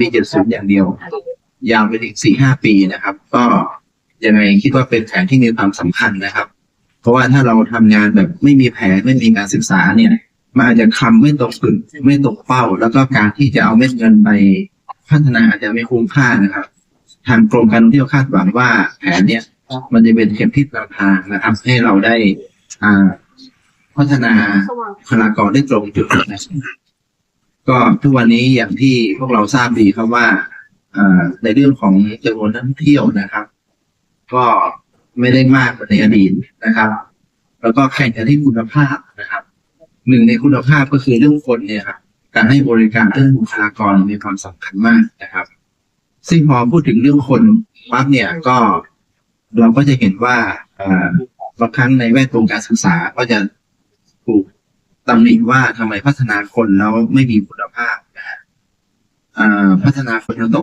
ปีเจ็ดศูนย์อย่างเดียว ยาวไปถึงสี่ห้าปีนะครับ ก็ยังไงคิดว่าเป็นแผนที่มีความสำคัญนะครับ เพราะว่าถ้าเราทำงานแบบไม่มีแผนไม่มีการศึกษาเนี่ยมันอาจจะคำไม่ตรงจุดไม่ตรงเป้า แล้วก็การที่จะเอาเม็ดเงินไปพัฒนาอาจจะไม่คุ้มค่านะครับ ทางกรมการท่องเที่ยวคาดหวังว่าแผนเนี่ยมันจะเป็นเข็มทิศนำทางนะครับ ให้เราได้อ่าพัฒนาบุคลากรได้ตรงจุดนะครับ ก็ทุกวันนี้อย่างที่พวกเราทราบดีครับว่าในเรื่องของจำนวนนักท่องเที่ยวนะครับ ก็ไม่ได้มากกว่าในอดีตนะครับ แล้วก็แข่งกันที่คุณภาพนะครับ หนึ่งในคุณภาพก็คือเรื่องคนเนี่ยครับการให้บริการเรื่องบุคลากรมีความสำคัญมากนะครับ ซึ่งพอพูดถึงเรื่องคนปั๊บเนี่ยก็เราก็จะเห็นว่าบางครั้งในแวดวงการศึกษาก็จะถูก ตำหนิว่าทำไมพัฒนาคนแล้วไม่มีคุณภาพนะฮะอ่าพัฒนาคนแล้วตก